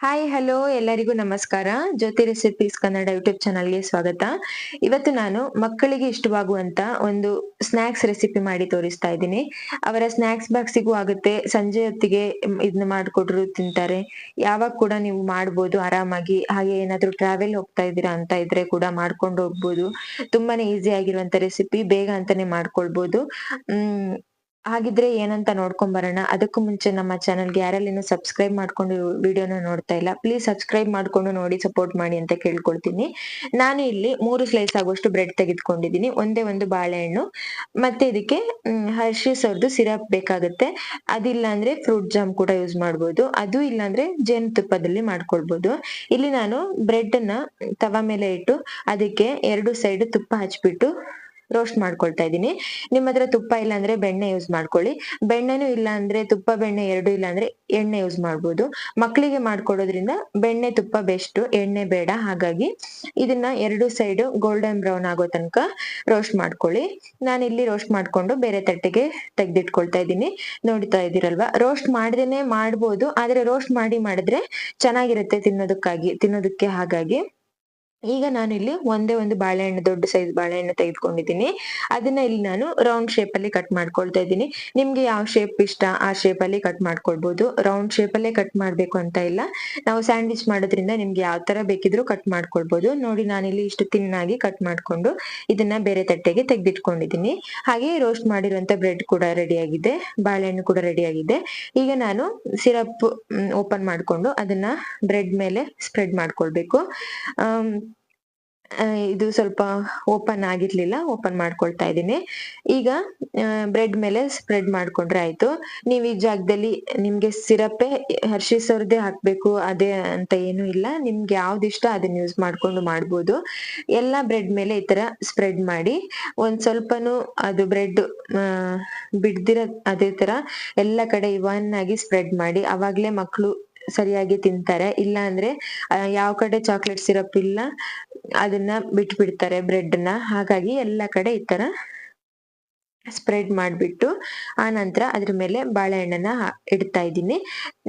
Hi hello ಎಲ್ಲರಿಗೂ ನಮಸ್ಕಾರ. ಜ್ಯೋತಿ recipes Kannada YouTube ಚಾನಲ್ಗೆ ಸ್ವಾಗತ. ಇವತ್ತು ನಾನು ಮಕ್ಕಳಿಗೆ ಇಷ್ಟವಾಗುವಂತ ಒಂದು ಸ್ನಾಕ್ಸ್ ರೆಸಿಪಿ ಮಾಡಿ ತೋರಿಸ್ತಾ ಇದ್ದೀನಿ. ಅವರ ಸ್ನಾಕ್ಸ್ ಬಾಕ್ಸಿಗೂ ಆಗುತ್ತೆ. ಸಂಜೆ ಹೊತ್ತಿಗೆ ಇದನ್ನ ಮಾಡಿಕೊಟ್ರು ತಿಂತಾರೆ. ಯಾವಾಗ ಕೂಡ ನೀವು ಮಾಡ್ಬೋದು, ಆರಾಮಾಗಿ. ಹಾಗೆ ಏನಾದ್ರೂ ಟ್ರಾವೆಲ್ ಹೋಗ್ತಾ ಇದ್ದೀರಾ ಅಂತ ಇದ್ರೆ ಕೂಡ ಮಾಡ್ಕೊಂಡು ಹೋಗ್ಬೋದು. ತುಂಬಾನೇ ಈಸಿ ಆಗಿರುವಂತ ರೆಸಿಪಿ ಬೇಗ ಅಂತಾನೆ ಮಾಡ್ಕೊಳ್ಬೋದು. ಹಾಗಿದ್ರೆ ಏನಂತ ನೋಡ್ಕೊಂಡ್ ಬರೋಣ. ಅದಕ್ಕೂ ಮುಂಚೆ ನಮ್ಮ ಚಾನಲ್ಗೆ ಯಾರಲ್ಲಿ ಸಬ್ಸ್ಕ್ರೈಬ್ ಮಾಡ್ಕೊಂಡು ವಿಡಿಯೋನ ನೋಡ್ತಾ ಇಲ್ಲ ಪ್ಲೀಸ್ ಸಬ್ಸ್ಕ್ರೈಬ್ ಮಾಡ್ಕೊಂಡು ನೋಡಿ ಸಪೋರ್ಟ್ ಮಾಡಿ ಅಂತ ಕೇಳ್ಕೊಳ್ತೀನಿ. ನಾನು ಇಲ್ಲಿ ಮೂರು ಸ್ಲೈಸ್ ಆಗುವಷ್ಟು ಬ್ರೆಡ್ ತೆಗೆದುಕೊಂಡಿದ್ದೀನಿ. ಒಂದೇ ಒಂದು ಬಾಳೆಹಣ್ಣು. ಮತ್ತೆ ಇದಕ್ಕೆ ಹರ್ಷೀಸ್ ಅವ್ರದ್ದು ಸಿರಪ್ ಬೇಕಾಗುತ್ತೆ. ಅದಿಲ್ಲ ಅಂದ್ರೆ ಫ್ರೂಟ್ ಜಾಮ್ ಕೂಡ ಯೂಸ್ ಮಾಡ್ಬೋದು. ಅದು ಇಲ್ಲ ಅಂದ್ರೆ ಜೇನುತುಪ್ಪದಲ್ಲಿ ಮಾಡ್ಕೊಳ್ಬೋದು. ಇಲ್ಲಿ ನಾನು ಬ್ರೆಡ್ ಅನ್ನ ತವ ಮೇಲೆ ಇಟ್ಟು, ಅದಕ್ಕೆ ಎರಡು ಸೈಡ್ ತುಪ್ಪ ಹಚ್ಬಿಟ್ಟು ರೋಸ್ಟ್ ಮಾಡ್ಕೊಳ್ತಾ ಇದ್ದೀನಿ. ನಿಮ್ಮ ಹತ್ರ ತುಪ್ಪ ಇಲ್ಲ ಅಂದ್ರೆ ಬೆಣ್ಣೆ ಯೂಸ್ ಮಾಡ್ಕೊಳ್ಳಿ. ಬೆಣ್ಣೆನೂ ಇಲ್ಲ ಅಂದ್ರೆ ತುಪ್ಪ, ಬೆಣ್ಣೆ ಎರಡು ಇಲ್ಲ ಅಂದ್ರೆ ಎಣ್ಣೆ ಯೂಸ್ ಮಾಡ್ಬೋದು. ಮಕ್ಕಳಿಗೆ ಮಾಡ್ಕೊಡೋದ್ರಿಂದ ಬೆಣ್ಣೆ, ತುಪ್ಪ ಬೆಸ್ಟ್ ಎಣ್ಣೆ ಬೇಡ. ಹಾಗಾಗಿ ಇದನ್ನ ಎರಡು ಸೈಡ್ ಗೋಲ್ಡನ್ ಬ್ರೌನ್ ಆಗೋ ತನಕ ರೋಸ್ಟ್ ಮಾಡ್ಕೊಳ್ಳಿ. ನಾನು ಇಲ್ಲಿ ರೋಸ್ಟ್ ಮಾಡ್ಕೊಂಡು ಬೇರೆ ತಟ್ಟೆಗೆ ತೆಗೆದಿಟ್ಕೊಳ್ತಾ ಇದ್ದೀನಿ. ನೋಡ್ತಾ ಇದ್ದೀರಲ್ವಾ? ರೋಸ್ಟ್ ಮಾಡ್ದೇನೆ ಮಾಡ್ಬೋದು. ಆದ್ರೆ ರೋಸ್ಟ್ ಮಾಡಿ ಮಾಡಿದ್ರೆ ಚೆನ್ನಾಗಿರುತ್ತೆ ತಿನ್ನೋದಕ್ಕಾಗಿ, ತಿನ್ನೋದಕ್ಕೆ ಹಾಗಾಗಿ. ಈಗ ನಾನು ಇಲ್ಲಿ ಒಂದೇ ಒಂದು ಬಾಳೆಹಣ್ಣು, ದೊಡ್ಡ ಸೈಜ್ ಬಾಳೆಹಣ್ಣು ತೆಗೆದುಕೊಂಡಿದ್ದೀನಿ. ಅದನ್ನ ಇಲ್ಲಿ ನಾನು ರೌಂಡ್ ಶೇಪ್ ಅಲ್ಲಿ ಕಟ್ ಮಾಡ್ಕೊಳ್ತಾ ಇದ್ದೀನಿ. ನಿಮ್ಗೆ ಯಾವ ಶೇಪ್ ಇಷ್ಟ, ಆ ಶೇಪ್ ಅಲ್ಲಿ ಕಟ್ ಮಾಡ್ಕೊಳ್ಬಹುದು ರೌಂಡ್ ಶೇಪ್ ಅಲ್ಲೇ ಕಟ್ ಮಾಡ್ಬೇಕು ಅಂತ ಇಲ್ಲ. ನಾವು ಸ್ಯಾಂಡ್ವಿಚ್ ಮಾಡೋದ್ರಿಂದ ನಿಮ್ಗೆ ಯಾವ ತರ ಬೇಕಿದ್ರು ಕಟ್ ಮಾಡ್ಕೊಳ್ಬಹುದು ನೋಡಿ ನಾನಿಲ್ಲಿ ಇಷ್ಟು ತಿನ್ನಾಗಿ ಕಟ್ ಮಾಡ್ಕೊಂಡು ಇದನ್ನ ಬೇರೆ ತಟ್ಟೆಗೆ ತೆಗೆದಿಟ್ಕೊಂಡಿದ್ದೀನಿ. ಹಾಗೆ ರೋಸ್ಟ್ ಮಾಡಿರುವಂತ ಬ್ರೆಡ್ ಕೂಡ ರೆಡಿ ಆಗಿದೆ. ಬಾಳೆಹಣ್ಣು ಕೂಡ ರೆಡಿ ಆಗಿದೆ. ಈಗ ನಾನು ಸಿರಪ್ ಓಪನ್ ಮಾಡ್ಕೊಂಡು ಅದನ್ನ ಬ್ರೆಡ್ ಮೇಲೆ ಸ್ಪ್ರೆಡ್ ಮಾಡ್ಕೊಳ್ಬೇಕು. ಇದು ಸ್ವಲ್ಪ ಓಪನ್ ಆಗಿರ್ಲಿಲ್ಲ ಓಪನ್ ಮಾಡ್ಕೊಳ್ತಾ ಇದ್ದೀನಿ. ಈಗ ಬ್ರೆಡ್ ಮೇಲೆ ಸ್ಪ್ರೆಡ್ ಮಾಡ್ಕೊಂಡ್ರೆ ಆಯ್ತು. ನೀವು ಈ ಜಾಗದಲ್ಲಿ ನಿಮ್ಗೆ ಸಿರಪೇ ಅವ್ರದ್ದೇ ಹಾಕ್ಬೇಕು, ಅದೇ ಅಂತ ಏನು ಇಲ್ಲ. ನಿಮ್ಗೆ ಯಾವ್ದು ಇಷ್ಟ ಅದನ್ನ ಯೂಸ್ ಮಾಡ್ಕೊಂಡು ಮಾಡ್ಬೋದು. ಎಲ್ಲಾ ಬ್ರೆಡ್ ಮೇಲೆ ಈ ತರ ಸ್ಪ್ರೆಡ್ ಮಾಡಿ, ಒಂದ್ ಸ್ವಲ್ಪನು ಅದು ಬ್ರೆಡ್ ಬಿಡ್ದಿರ, ಅದೇ ತರ ಎಲ್ಲ ಕಡೆ ಇವನ್ ಆಗಿ ಸ್ಪ್ರೆಡ್ ಮಾಡಿ, ಅವಾಗ್ಲೇ ಮಕ್ಕಳು ಸರಿಯಾಗಿ ತಿಂತಾರೆ. ಇಲ್ಲ ಅಂದ್ರೆ ಯಾವ ಕಡೆ ಚಾಕ್ಲೇಟ್ ಸಿರಪ್ ಇಲ್ಲ, ಅದನ್ನ ಬಿಟ್ಬಿಡ್ತಾರೆ ಬ್ರೆಡ್ನ. ಹಾಗಾಗಿ ಎಲ್ಲ ಕಡೆ ಈ ತರ ಸ್ಪ್ರೆಡ್ ಮಾಡ್ಬಿಟ್ಟು, ಆ ನಂತರ ಅದ್ರ ಮೇಲೆ ಬಾಳೆಹಣ್ಣನ್ನ ಇಡ್ತಾ ಇದ್ದೀನಿ.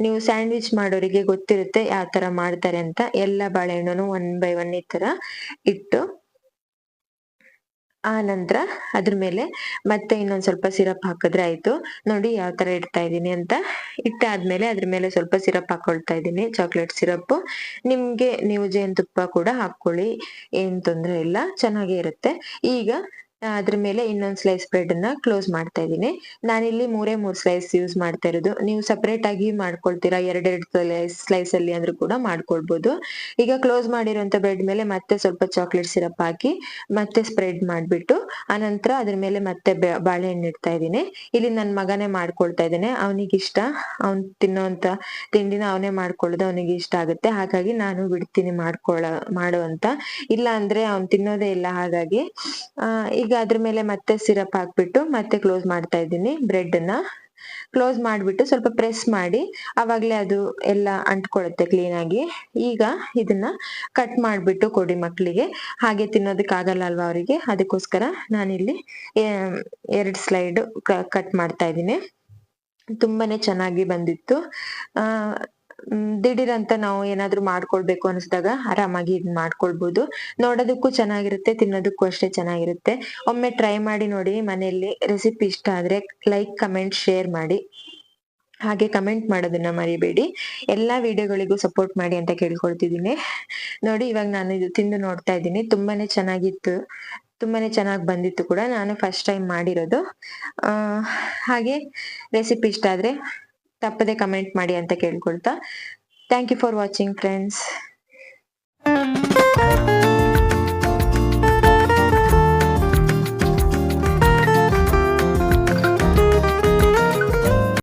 ನೀವು ಸ್ಯಾಂಡ್ವಿಚ್ ಮಾಡೋರಿಗೆ ಗೊತ್ತಿರುತ್ತೆ ಯಾವ ತರ ಮಾಡ್ತಾರೆ ಅಂತ. ಎಲ್ಲ ಬಾಳೆಹಣ್ಣು ಒನ್ ಬೈ ಒನ್ ಈ ತರ ಇಟ್ಟು ಆ ನಂತರ ಅದ್ರ ಮೇಲೆ ಮತ್ತೆ ಇನ್ನೊಂದ್ ಸ್ವಲ್ಪ ಸಿರಪ್ ಹಾಕಿದ್ರೆ ಆಯ್ತು. ನೋಡಿ ಯಾವ ತರ ಇಡ್ತಾ ಇದ್ದೀನಿ ಅಂತ. ಇಟ್ಟಾದ್ಮೇಲೆ ಅದ್ರ ಮೇಲೆ ಸ್ವಲ್ಪ ಸಿರಪ್ ಹಾಕೊಳ್ತಾ ಇದ್ದೀನಿ. ಚಾಕ್ಲೇಟ್ ಸಿರಪ್ ನಿಮ್ಗೆ ನೀವು ಜೇನುತುಪ್ಪ ಕೂಡ ಹಾಕೊಳ್ಳಿ ಏನ್ ತೊಂದ್ರೆ ಇಲ್ಲ. ಚೆನ್ನಾಗೇ ಇರುತ್ತೆ. ಈಗ ಅದ್ರ ಮೇಲೆ ಇನ್ನೊಂದ್ ಸ್ಲೈಸ್ ಬ್ರೆಡ್ ಅನ್ನ ಕ್ಲೋಸ್ ಮಾಡ್ತಾ ಇದ್ದೀನಿ. ನಾನಿಲ್ಲಿ ಮೂರೇ ಮೂರ್ ಸ್ಲೈಸ್ ಯೂಸ್ ಮಾಡ್ತಾ ಇರೋದು. ನೀವು ಸಪರೇಟ್ ಆಗಿ ಮಾಡ್ಕೊಳ್ತೀರಾ? ಎರಡೆರಡು ಸ್ಲೈಸ್ ಸ್ಲೈಸ್ ಅಲ್ಲಿ ಅಂದ್ರೂ ಕೂಡ ಮಾಡ್ಕೊಳ್ಬಹುದು ಈಗ ಕ್ಲೋಸ್ ಮಾಡಿರುವಂತ ಬ್ರೆಡ್ ಮೇಲೆ ಮತ್ತೆ ಸ್ವಲ್ಪ ಚಾಕ್ಲೇಟ್ ಸಿರಪ್ ಹಾಕಿ ಮತ್ತೆ ಸ್ಪ್ರೆಡ್ ಮಾಡ್ಬಿಟ್ಟು, ಆನಂತರ ಅದ್ರ ಮೇಲೆ ಮತ್ತೆ ಬಾಳೆಹಣ್ಣು ಇಡ್ತಾ ಇದ್ದೀನಿ. ಇಲ್ಲಿ ನನ್ ಮಗನೇ ಮಾಡ್ಕೊಳ್ತಾ ಇದ್ದಾನೆ. ಅವನಿಗೆ ಇಷ್ಟ ಅವ್ನ್ ತಿನ್ನೋಂತ ತಿಂಡಿನ ಅವನೇ ಮಾಡ್ಕೊಳ್ಳೋದು ಅವನಿಗೆ ಇಷ್ಟ ಆಗುತ್ತೆ. ಹಾಗಾಗಿ ನಾನು ಬಿಡ್ತೀನಿ ಮಾಡ್ಕೊಳ್ಳ ಮಾಡುವಂತ. ಇಲ್ಲ ಅಂದ್ರೆ ಅವ್ನ್ ತಿನ್ನೋದೇ ಇಲ್ಲ. ಹಾಗಾಗಿ, ಆ ಈಗ ಅದ್ರ ಮೇಲೆ ಮತ್ತೆ ಸಿರಪ್ ಹಾಕ್ಬಿಟ್ಟು ಮತ್ತೆ ಕ್ಲೋಸ್ ಮಾಡ್ತಾ ಇದ್ದೀನಿ ಬ್ರೆಡ್ ಅನ್ನ. ಕ್ಲೋಸ್ ಮಾಡ್ಬಿಟ್ಟು ಸ್ವಲ್ಪ ಪ್ರೆಸ್ ಮಾಡಿ ಆವಾಗಲೇ ಅದು ಎಲ್ಲ ಅಂಟ್ಕೊಳುತ್ತೆ ಕ್ಲೀನ್ ಆಗಿ. ಈಗ ಇದನ್ನ ಕಟ್ ಮಾಡ್ಬಿಟ್ಟು ಕೊಡಿ ಮಕ್ಕಳಿಗೆ ಹಾಗೆ ತಿನ್ನೋದಕ್ಕೆ ಆಗಲ್ಲ ಅಲ್ವಾ ಅವರಿಗೆ? ಅದಕ್ಕೋಸ್ಕರ ನಾನಿಲ್ಲಿ ಎರಡು ಸ್ಲೈಡ್ ಕಟ್ ಮಾಡ್ತಾ ಇದ್ದೀನಿ. ತುಂಬಾನೇ ಚೆನ್ನಾಗಿ ಬಂದಿತ್ತು. ಆ ಅಂತ ನಾವು ಏನಾದ್ರೂ ಮಾಡ್ಕೊಳ್ಬೇಕು ಅನಿಸಿದಾಗ ಆರಾಮಾಗಿ ಇದ್ ಮಾಡ್ಕೊಳ್ಬಹುದು ನೋಡೋದಕ್ಕೂ ಚೆನ್ನಾಗಿರುತ್ತೆ, ತಿನ್ನೋದಕ್ಕೂ ಅಷ್ಟೇ ಚೆನ್ನಾಗಿರುತ್ತೆ. ಒಮ್ಮೆ ಟ್ರೈ ಮಾಡಿ ನೋಡಿ, ಮನೆಯಲ್ಲಿ ರೆಸಿಪಿ ಇಷ್ಟ ಆದ್ರೆ ಲೈಕ್ ಕಮೆಂಟ್ ಶೇರ್ ಮಾಡಿ. ಹಾಗೆ ಕಮೆಂಟ್ ಮಾಡೋದನ್ನ ಮರಿಬೇಡಿ. ಎಲ್ಲಾ ವಿಡಿಯೋಗಳಿಗೂ ಸಪೋರ್ಟ್ ಮಾಡಿ ಅಂತ ಕೇಳ್ಕೊಳ್ತಿದ್ದೀನಿ. ನೋಡಿ, ಇವಾಗ ನಾನು ಇದು ತಿಂದು ನೋಡ್ತಾ ಇದ್ದೀನಿ. ತುಂಬಾನೇ ಚೆನ್ನಾಗಿತ್ತು. ತುಂಬಾನೇ ಚೆನ್ನಾಗಿ ಬಂದಿತ್ತು ಕೂಡ. ನಾನು ಫಸ್ಟ್ ಟೈಮ್ ಮಾಡಿರೋದು. ಹಾಗೆ ರೆಸಿಪಿ ಇಷ್ಟ ಆದ್ರೆ ತಪ್ಪದೆ ಕಮೆಂಟ್ ಮಾಡಿ ಅಂತ ಕೇಳ್ಕೊಳ್ತಾ. Thank you for watching friends